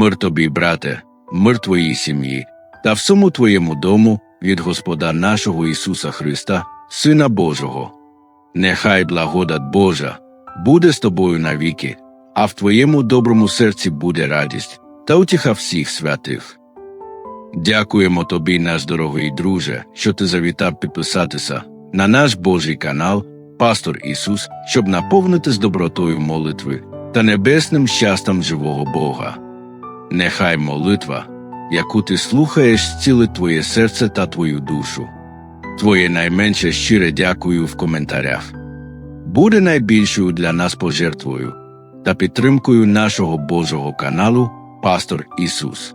Мир тобі, брате, мир твоїй сім'ї, та всьому твоєму дому від Господа нашого Ісуса Христа, Сина Божого. Нехай благодать Божа буде з тобою навіки, а в твоєму доброму серці буде радість та утіха всіх святих. Дякуємо тобі, наш дорогий друже, що ти завітав підписатися на наш Божий канал Пастор Ісус, щоб наповнити з добротою молитви та небесним щастям живого Бога. Нехай молитва, яку ти слухаєш, зцілить твоє серце та твою душу. Твоє найменше щире дякую в коментарях. Буде найбільшою для нас пожертвою та підтримкою нашого Божого каналу Пастор Ісус.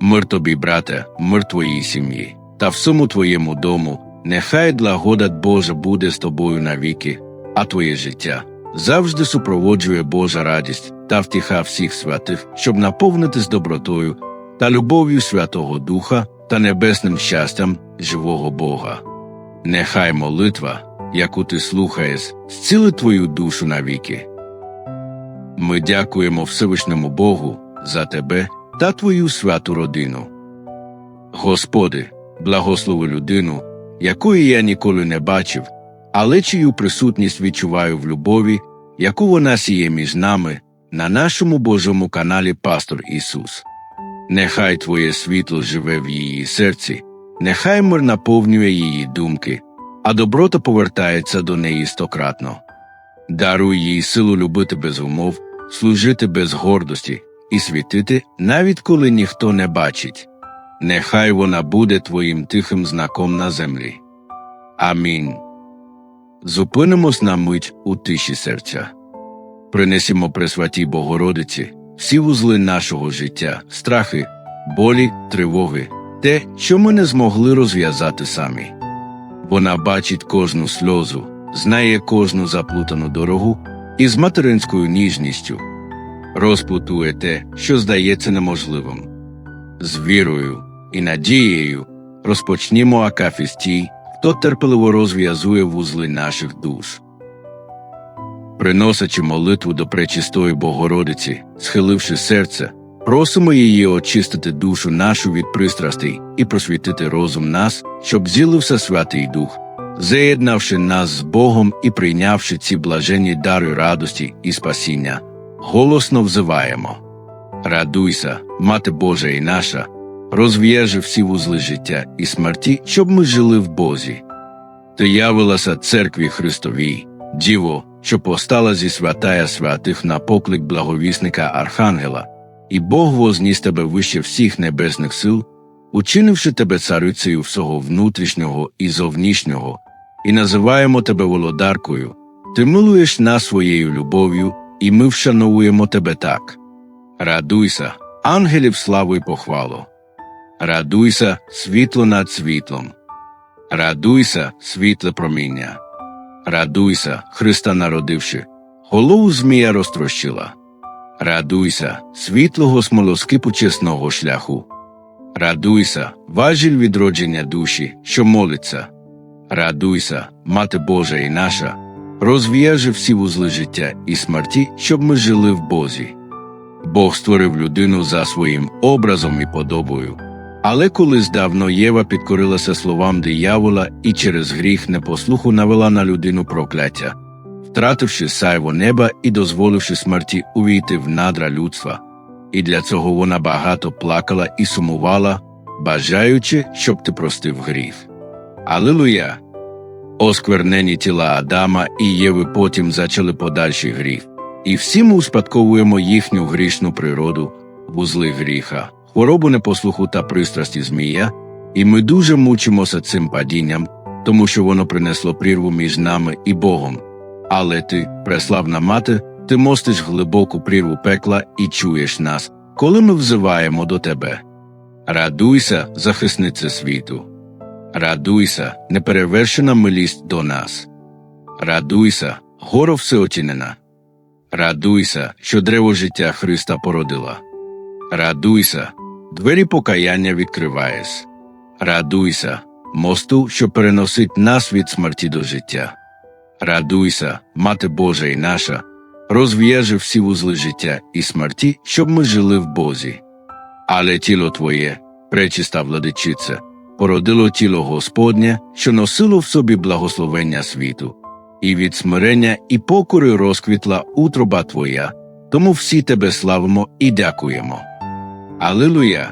Мир тобі, брате, мир твоїй сім'ї, та всьому твоєму дому, нехай благодать Божа буде з тобою навіки, а твоє життя завжди супроводжує Божа радість та втіха всіх святих, щоб наповнити з добротою та любов'ю Святого Духа та небесним щастям живого Бога. Нехай молитва, яку ти слухаєш, зцілить твою душу навіки. Ми дякуємо Всевишньому Богу за тебе та твою святу родину. Господи, благослови людину, якої я ніколи не бачив, але чию присутність відчуваю в любові, яку вона сіє між нами на нашому Божому каналі Пастор Ісус. Нехай Твоє світло живе в її серці, нехай мир наповнює її думки, а доброта повертається до неї стократно. Даруй їй силу любити без умов, служити без гордості і світити, навіть коли ніхто не бачить. Нехай вона буде твоїм тихим знаком на землі. Амінь. Зупинимось на мить у тиші серця. Принесімо Пресвятій Богородиці всі вузли нашого життя, страхи, болі, тривоги, те, що ми не змогли розв'язати самі. Вона бачить кожну сльозу, знає кожну заплутану дорогу і з материнською ніжністю розплутує те, що здається неможливим. З вірою і надією розпочнімо акафіст тій, хто терпеливо розв'язує вузли наших душ. Приносячи молитву до пречистої Богородиці, схиливши серце, просимо її очистити душу нашу від пристрастей і просвітити розум нас, щоб зілився Святий Дух, заєднавши нас з Богом і прийнявши ці блаженні дари радості і спасіння, голосно взиваємо. Радуйся, Мати Божа і наша, розв'яжи всі вузли життя і смерті, щоб ми жили в Бозі. Ти явилася церкві Христовій, Діво, що постала зі святая святих на поклик благовісника Архангела, і Бог возніс тебе вище всіх небесних сил, учинивши тебе царицею всього внутрішнього і зовнішнього, і називаємо тебе володаркою, ти милуєш нас своєю любов'ю, і ми вшановуємо тебе так. Радуйся, ангелів славу й похвалу. Радуйся, світло над світлом. Радуйся, світле проміння. Радуйся, Христа народивши, голову Змія розтрощила. Радуйся, світлого смолоскипу чесного шляху. Радуйся, важіль відродження душі, що молиться. Радуйся, Мати Божа і наша, розв'яжи всі вузли життя і смерті, щоб ми жили в Бозі. Бог створив людину за своїм образом і подобою. Але колись давно Єва підкорилася словам диявола і через гріх непослуху навела на людину прокляття, втративши сайво неба і дозволивши смерті увійти в надра людства. І для цього вона багато плакала і сумувала, бажаючи, щоб ти простив гріх. Алилуя! Осквернені тіла Адама і Єви потім зачали подальший гріх, і всі ми успадковуємо їхню грішну природу, вузли гріха хворобу непослуху та пристрасті Змія, і ми дуже мучимося цим падінням, тому що воно принесло прірву між нами і Богом. Але ти, преславна мати, ти мостиш глибоку прірву пекла і чуєш нас, коли ми взиваємо до тебе. Радуйся, захисниця світу. Радуйся, неперевершена милість до нас. Радуйся, горо всеотінена. Радуйся, що древо життя Христа породила. Радуйся, двері покаяння відкриваєш. Радуйся, мосту, що переносить нас від смерті до життя. Радуйся, Мати Божа і наша, розв'яжи всі вузли життя і смерті, щоб ми жили в Бозі. Але тіло твоє, пречиста владичице, породило тіло Господнє, що носило в собі благословення світу, і від смирення і покори розквітла утроба твоя, тому всі тебе славимо і дякуємо. Алилуя!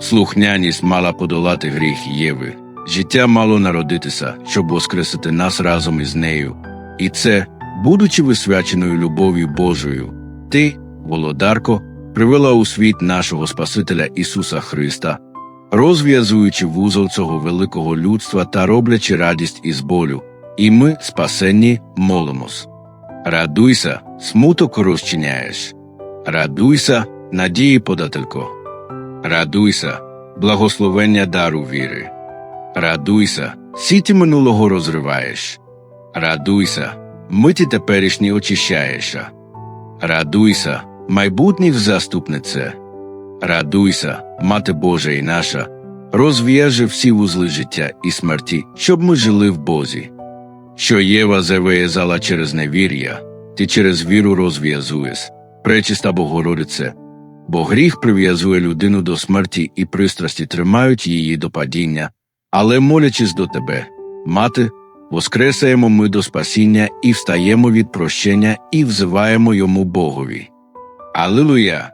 Слухняність мала подолати гріх Єви, життя мало народитися, щоб воскресити нас разом із нею. І це, будучи висвяченою любов'ю Божою, ти, володарко, привела у світ нашого Спасителя Ісуса Христа, розв'язуючи вузол цього великого людства та роблячи радість із болю, і ми, спасенні, молимось. Радуйся, смуток розчиняєш. Радуйся, надії подателько. Радуйся, благословення дару віри. Радуйся, сіті минулого розриваєш. Радуйся, миті теперішні очищаєш. Радуйся, майбутніх заступнице. Радуйся, Мати Божа і наша, розв'яже всі вузли життя і смерті, щоб ми жили в Бозі. Що Єва завиязала через невір'я, ти через віру розв'язуєш, пречиста Богородице, бо гріх прив'язує людину до смерті і пристрасті тримають її до падіння, але молячись до тебе, мати, воскресаємо ми до спасіння і встаємо від прощення і взиваємо йому Богові. Алилуя!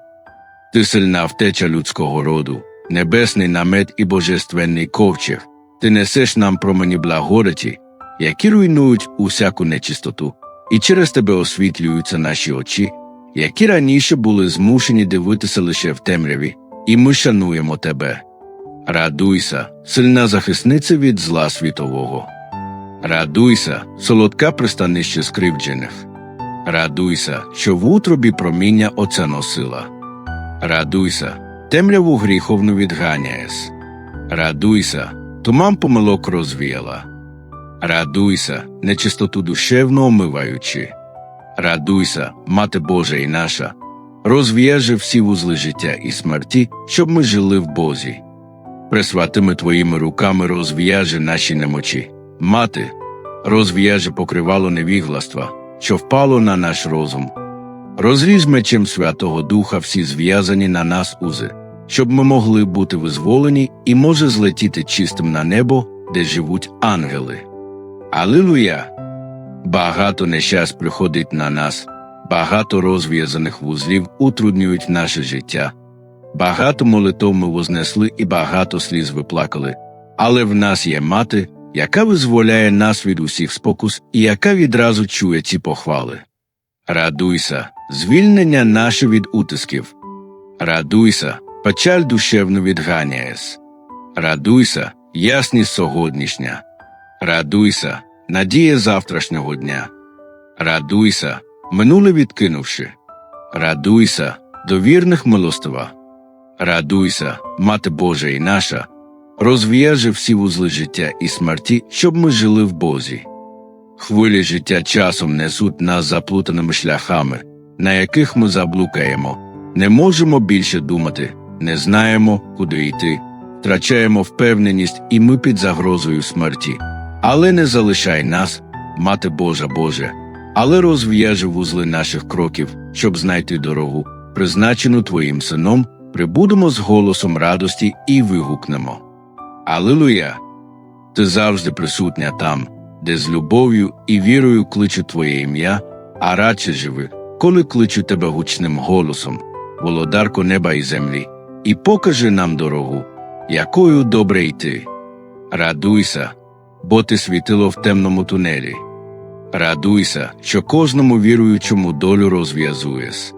Ти сильна втеча людського роду, небесний намет і божественний ковчег, ти несеш нам промені благодаті, які руйнують усяку нечистоту, і через тебе освітлюються наші очі, які раніше були змушені дивитися лише в темряві, і ми шануємо тебе. Радуйся, сильна захисниця від зла світового. Радуйся, солодка пристанище скривджених. Радуйся, що в утробі проміння Отця носила. Радуйся, темряву гріховну відганяєш. Радуйся, туман помилок розвіяла. Радуйся, нечистоту душевно омиваючи. Радуйся, Мати Божа і наша, розв'яже всі вузли життя і смерті, щоб ми жили в Бозі. Пресвятими твоїми руками розв'яже наші немочі. Мати, розв'яже покривало невігластва, що впало на наш розум. Розріж мечем Святого Духа всі зв'язані на нас узи, щоб ми могли бути визволені і може злетіти чистим на небо, де живуть ангели. Алилуя! Багато нещасть приходить на нас, багато розв'язаних вузлів утруднюють наше життя. Багато молитов ми вознесли і багато сліз виплакали, але в нас є мати, яка визволяє нас від усіх спокус і яка відразу чує ці похвали. Радуйся, звільнення наше від утисків. Радуйся, печаль душевну відганяєш. Радуйся, ясність сьогоднішня. Радуйся, надія завтрашнього дня. Радуйся, минуле відкинувши. Радуйся, до вірних милостива. Радуйся, Мати Божа і наша, розв'яже всі вузли життя і смерті, щоб ми жили в Бозі. Хвилі життя часом несуть нас заплутаними шляхами, на яких ми заблукаємо, не можемо більше думати, не знаємо, куди йти, втрачаємо впевненість, і ми під загрозою смерті. Але не залишай нас, Мати Божа Боже, але розв'яже вузли наших кроків, щоб знайти дорогу, призначену Твоїм сином, прибудемо з голосом радості і вигукнемо. Алилуя! Ти завжди присутня там, де з любов'ю і вірою кличу Твоє ім'я, а радше живи, коли кличу тебе гучним голосом, володарко неба і землі, і покажи нам дорогу, якою добре йти. Радуйся, бо ти світило в темному тунелі. Радуйся, що кожному віруючому долю розв'язуєш.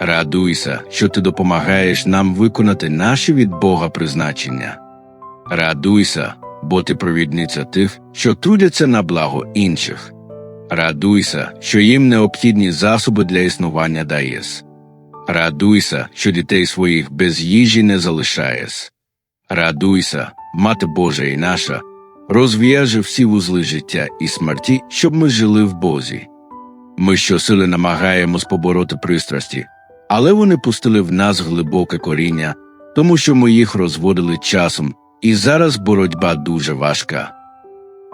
Радуйся, що ти допомагаєш нам виконати наші від Бога призначення. Радуйся, бо ти провідниця тих, що трудяться на благо інших. Радуйся, що їм необхідні засоби для існування даєш. Радуйся, що дітей своїх без їжі не залишаєш. Радуйся, Мати Божа і наша, розв'яже всі вузли життя і смерті, щоб ми жили в Бозі. Ми щосили намагаємось побороти пристрасті, але вони пустили в нас глибоке коріння, тому що ми їх розводили часом, і зараз боротьба дуже важка.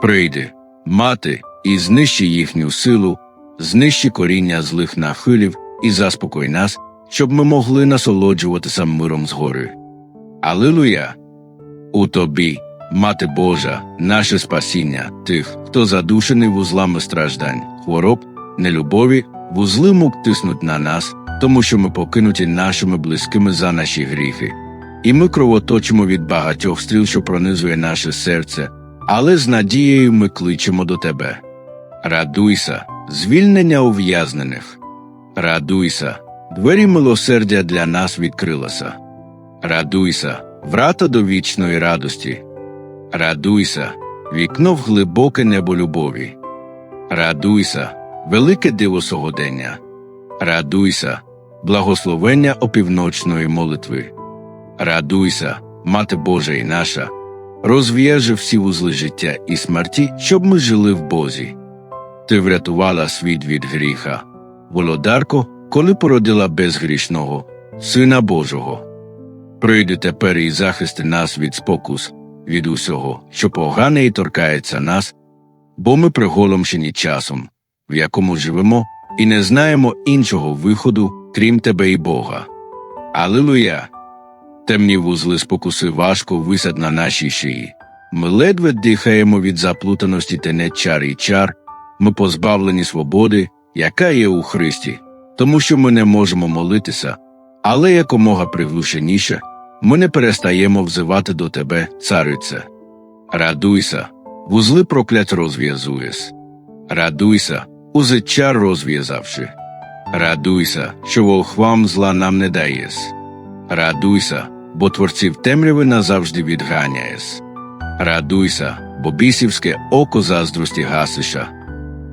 Прийди, мати, і знищи їхню силу, знищи коріння злих нахилів і заспокой нас, щоб ми могли насолоджуватися миром згори. Алилуя! У тобі, Мати Божа, наше спасіння, тих, хто задушений вузлами страждань, хвороб, нелюбові, вузли мук тиснуть на нас, тому що ми покинуті нашими близькими за наші гріхи. І ми кровоточимо від багатьох стріл, що пронизує наше серце, але з надією ми кличемо до тебе. Радуйся, звільнення ув'язнених. Радуйся, двері милосердя для нас відкрилися. Радуйся, врата до вічної радості. Радуйся, вікно в глибоке небо любові. Радуйся, велике диво согодення. Радуйся, благословення опівночної молитви. Радуйся, Мати Божа і наша, розв'яжи всі вузли життя і смерті, щоб ми жили в Бозі. Ти врятувала світ від гріха, володарко, коли породила безгрішного, Сина Божого. Прийди тепер і захисти нас від спокус, від усього, що погане і торкається нас, бо ми приголомшені часом, в якому живемо, і не знаємо іншого виходу, крім тебе і Бога. Алилуя! Темні вузли спокуси важко висять на нашій шиї. Ми ледве дихаємо від заплутаності тенет чар і чар, ми позбавлені свободи, яка є у Христі, тому що ми не можемо молитися, але якомога приглушеніше, ми не перестаємо взивати до тебе, царице. Радуйся, вузли проклять розв'язуєш. Радуйся, узи чар розв'язавши. Радуйся, що волхвам зла нам не даєш. Радуйся, бо творців темряви назавжди відганяєш. Радуйся, бо бісівське око заздрості гасиша.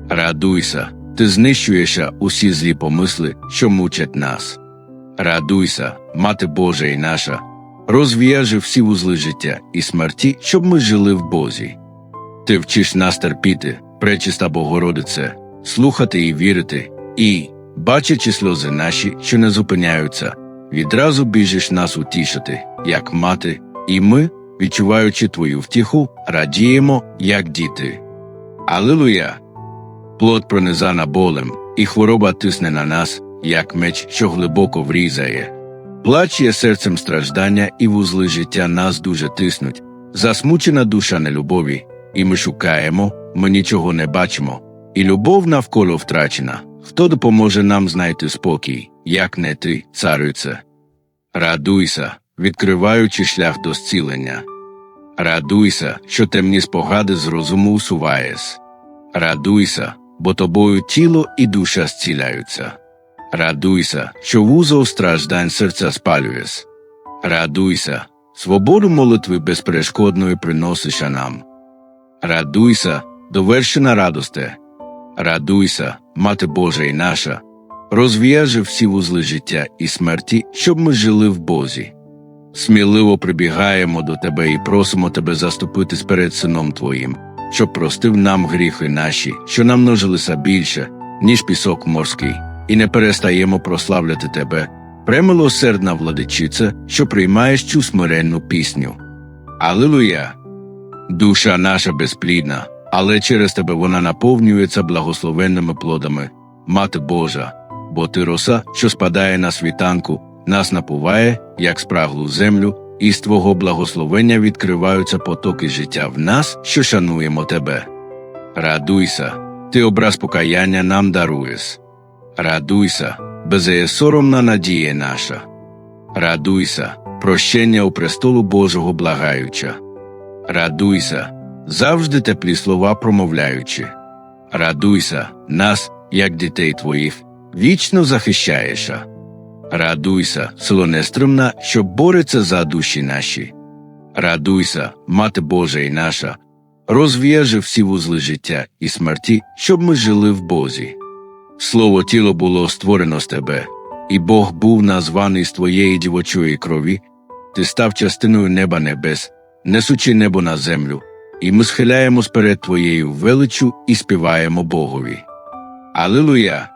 Радуйся, ти знищуєш усі злі помисли, що мучать нас. Радуйся, Мати Божа і наша, розв'яжи всі вузли життя і смерті, щоб ми жили в Бозі. Ти вчиш нас терпіти, пречиста Богородице, слухати і вірити, і, бачачи сльози наші, що не зупиняються, відразу біжиш нас утішити, як мати, і ми, відчуваючи твою втіху, радіємо, як діти. Алилуя! Плод пронизана болем, і хвороба тисне на нас, як меч, що глибоко врізає. Плач є серцем страждання, і вузли життя нас дуже тиснуть, засмучена душа нелюбові, і ми шукаємо, ми нічого не бачимо, і любов навколо втрачена. Хто допоможе нам знайти спокій, як не ти, царице? Радуйся, відкриваючи шлях до зцілення. Радуйся, що темні спогади з розуму усуваєш. Радуйся, бо тобою тіло і душа зціляються. Радуйся, що вузол страждань серця спалюєш. Радуйся, свободу молитви безперешкодної приносиш нам. Радуйся, довершена радосте. Радуйся, Мати Божа і наша, розв'яжи всі вузли життя і смерті, щоб ми жили в Бозі. Сміливо прибігаємо до тебе і просимо тебе заступитись перед Сином Твоїм, щоб простив нам гріхи наші, що нам множилися більше, ніж пісок морський, і не перестаємо прославляти тебе, премилосердна владичице, що приймаєш цю смиренну пісню. Алилуя! Душа наша безплідна, але через тебе вона наповнюється благословенними плодами, Мати Божа, бо ти роса, що спадає на світанку, нас напуває, як спраглу землю, і з Твого благословення відкриваються потоки життя в нас, що шануємо тебе. Радуйся, ти образ покаяння нам даруєш. Радуйся, безеє соромна надія наша. Радуйся, прощення у престолу Божого благаюча. Радуйся, завжди теплі слова промовляючи. Радуйся, нас, як дітей твоїх, вічно захищаєш. Радуйся, село нестримна, що бореться за душі наші. Радуйся, Мати Божа і наша, розв'яжи всі вузли життя і смерті, щоб ми жили в Бозі. Слово тіло було створено з тебе, і Бог був названий з твоєї дівочої крові, ти став частиною неба небес, несучи небо на землю, і ми схиляємось перед Твоєю величу і співаємо Богові. Алилуя!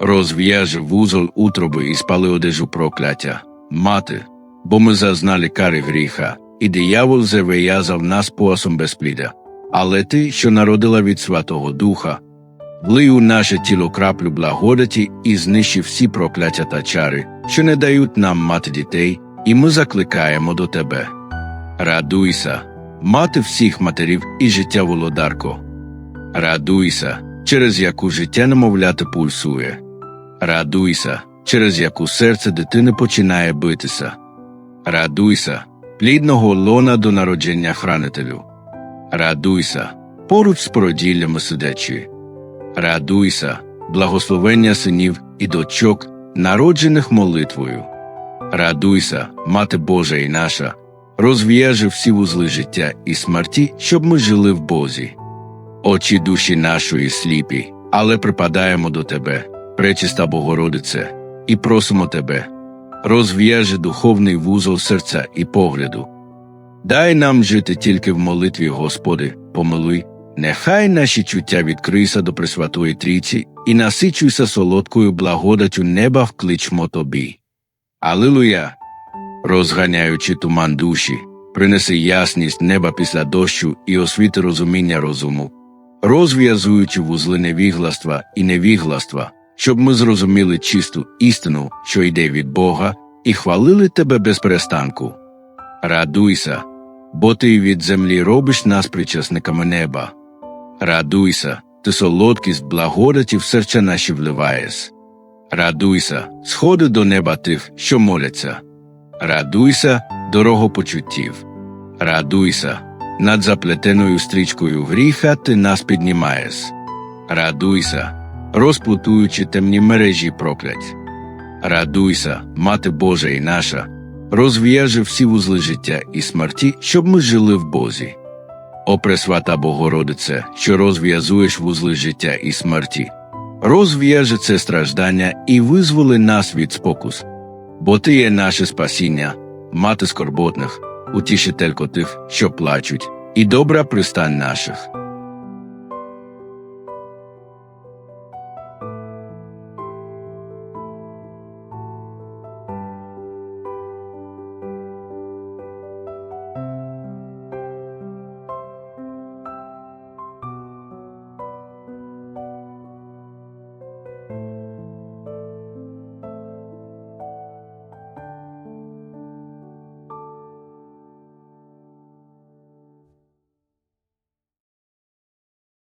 Розв'яжи вузол утроби і спали одежу прокляття, мати, бо ми зазнали кари гріха, і диявол завиязав нас поясом безплідя. Але ти, що народила від Святого Духа, влий у наше тіло краплю благодаті і знищи всі прокляття та чари, що не дають нам мати дітей, і ми закликаємо до тебе. Радуйся, мати всіх матерів і життя володарко. Радуйся, через яку життя немовляти пульсує. Радуйся, через яку серце дитини починає битися. Радуйся, плідного лона до народження хранителю. Радуйся, поруч з породіллями сидячи. Радуйся, благословення синів і дочок, народжених молитвою. Радуйся, Мати Божа і наша, розв'яжи всі вузли життя і смерті, щоб ми жили в Бозі. Очі душі нашої сліпі, але припадаємо до Тебе, пречиста Богородице, і просимо Тебе, розв'яжи духовний вузол серця і погляду. Дай нам жити тільки в молитві, Господи, помилуй, нехай наші чуття відкрийся до Пресвятої Трійці і насичуйся солодкою благодаттю неба вкличмо Тобі. Алилуя! Розганяючи туман душі, принеси ясність неба після дощу і освіти розуміння розуму, розв'язуючи вузли невігластва і невігластва, щоб ми зрозуміли чисту істину, що йде від Бога, і хвалили тебе без перестанку. Радуйся, бо ти від землі робиш нас причасниками неба. Радуйся, ти солодкість благодаті в серця наші вливаєш. Радуйся, сходи до неба тих, що моляться. Радуйся, дорого почуттів. Радуйся, над заплетеною стрічкою гріха ти нас піднімаєш. Радуйся, розплутуючи темні мережі проклять. Радуйся, Мати Божа і наша, розв'яжи всі вузли життя і смерті, щоб ми жили в Бозі. О Пресвята Богородице, що розв'язуєш вузли життя і смерті, розв'яжи це страждання і визволи нас від спокус, бо ти є наше спасіння, мати скорботних, утішителько тих, що плачуть, і добра пристань наших.